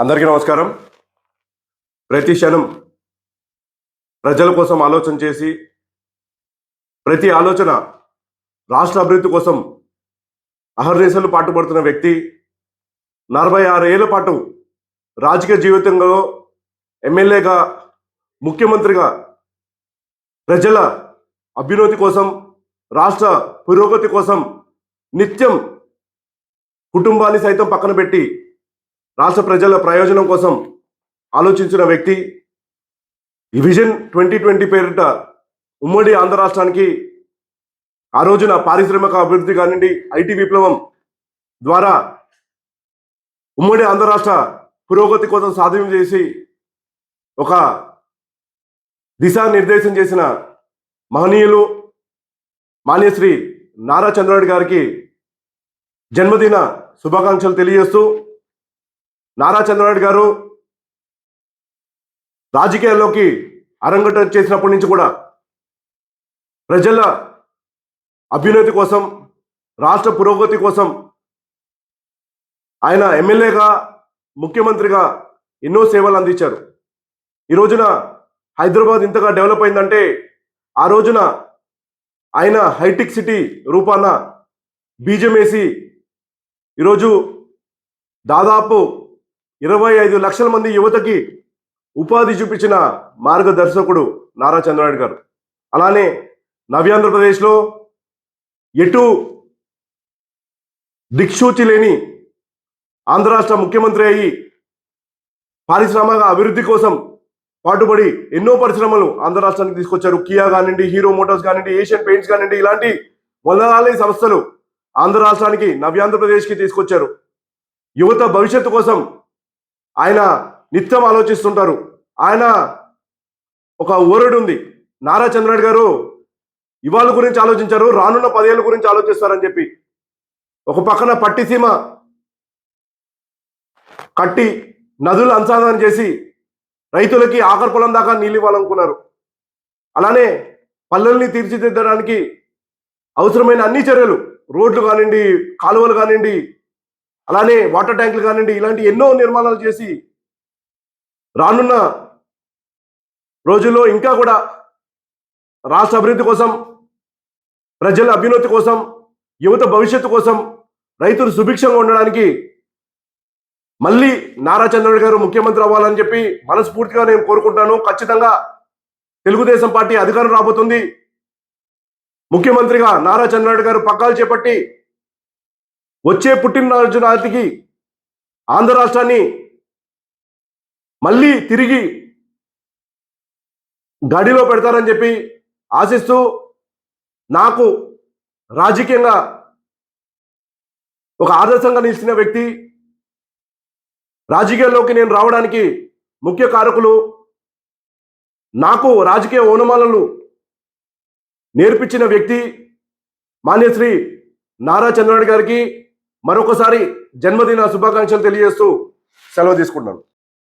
అందరికీ నమస్కారం. ప్రతి క్షణం ప్రజల కోసం ఆలోచన చేసి ప్రతి ఆలోచన రాష్ట్ర అభివృద్ధి కోసం అహర్నిశలు పాటుపడుతున్న వ్యక్తి నలభై ఆరు ఏళ్ళ పాటు రాజకీయ జీవితంలో ఎమ్మెల్యేగా ముఖ్యమంత్రిగా ప్రజల అభ్యున్నతి కోసం రాష్ట్ర పురోగతి కోసం నిత్యం కుటుంబాన్ని సైతం పక్కన పెట్టి రాష్ట్ర ప్రజల ప్రయోజనం కోసం ఆలోచించిన వ్యక్తి ఈ విజన్ ట్వంటీ ట్వంటీ పేరిట ఉమ్మడి ఆంధ్ర రాష్ట్రానికి ఆ రోజున పారిశ్రామిక అభివృద్ధి కానివ్వండి ఐటీ విప్లవం ద్వారా ఉమ్మడి ఆంధ్ర రాష్ట్ర పురోగతి కోసం సాధ్యం చేసి ఒక దిశానిర్దేశం చేసిన మహనీయులు మాన్యశ్రీ నారా చంద్రరెడ్డి గారికి జన్మదిన శుభాకాంక్షలు తెలియజేస్తూ నారా చంద్రనాయుడు గారు రాజకీయాల్లోకి అరంగటం చేసినప్పటి నుంచి కూడా ప్రజల అభ్యున్నతి కోసం రాష్ట్ర పురోగతి కోసం ఆయన ఎమ్మెల్యేగా ముఖ్యమంత్రిగా ఎన్నో సేవలు అందించారు. ఈ రోజున హైదరాబాద్ ఇంతగా డెవలప్ అయిందంటే ఆ రోజున ఆయన హైటెక్ సిటీ రూపాన బీజం వేసి ఈరోజు దాదాపు ఇరవై ఐదు లక్షల మంది యువతకి ఉపాధి చూపించిన మార్గదర్శకుడు నారా చంద్రనాయుడు గారు. అలానే నవ్యాంధ్రప్రదేశ్లో ఎటు దిక్సూచి లేని ఆంధ్ర రాష్ట్ర ముఖ్యమంత్రి అయ్యి పారిశ్రామిక అభివృద్ధి కోసం పాటుపడి ఎన్నో పరిశ్రమలు ఆంధ్ర రాష్ట్రానికి తీసుకొచ్చారు. కియా కానివ్వండి హీరో మోటార్స్ కానివ్వండి ఏషియన్ పెయింట్స్ కానివ్వండి ఇలాంటి వందలాది సంస్థలు ఆంధ్ర రాష్ట్రానికి నవ్యాంధ్రప్రదేశ్కి తీసుకొచ్చారు. యువత భవిష్యత్తు కోసం ఆయన నిత్యం ఆలోచిస్తుంటారు. ఆయన ఒక ఓరడు ఉంది. నారా చంద్రనాడు గారు ఇవాళ గురించి ఆలోచించారు రానున్న పదేళ్ళ గురించి ఆలోచిస్తారని చెప్పి. ఒక పక్కన పట్టిసీమ కట్టి నదులు అనుసంధానం చేసి రైతులకి ఆఖరి పొలం దాకా నీళ్ళు ఇవ్వాలనుకున్నారు. అలానే పల్లెల్ని తీర్చిదిద్దడానికి అవసరమైన అన్ని చర్యలు రోడ్లు కానివ్వండి కాలువలు కానివ్వండి అలానే వాటర్ ట్యాంకులు కానివ్వండి ఇలాంటి ఎన్నో నిర్మాణాలు చేసి రానున్న రోజుల్లో ఇంకా కూడా రాష్ట్ర అభివృద్ధి కోసం ప్రజల అభ్యున్నతి కోసం యువత భవిష్యత్తు కోసం రైతులు సుభిక్షంగా ఉండడానికి మళ్ళీ నారా చంద్రబాబు గారు ముఖ్యమంత్రి అవ్వాలని చెప్పి మనస్ఫూర్తిగా నేను కోరుకుంటాను ఖచ్చితంగా తెలుగుదేశం పార్టీ అధికారం రాబోతుంది. ముఖ్యమంత్రిగా నారా చంద్రబాబు గారు పక్కాలు చేపట్టి వచ్చే పుట్టినరోజు నాటికి ఆంధ్ర రాష్ట్రాన్ని మళ్ళీ తిరిగి గడిలో పెడతారని చెప్పి ఆశిస్తూ నాకు రాజకీయంగా ఒక ఆదర్శంగా నిలిచిన వ్యక్తి రాజకీయాల్లోకి నేను రావడానికి ముఖ్య కారకులు నాకు రాజకీయ ఓనమాలను నేర్పించిన వ్యక్తి మాన్యశ్రీ నారా చంద్రబాబు గారికి మరొకసారి జన్మదిన శుభాకాంక్షలు తెలియజేస్తూ సెలవు తీసుకుంటున్నాను.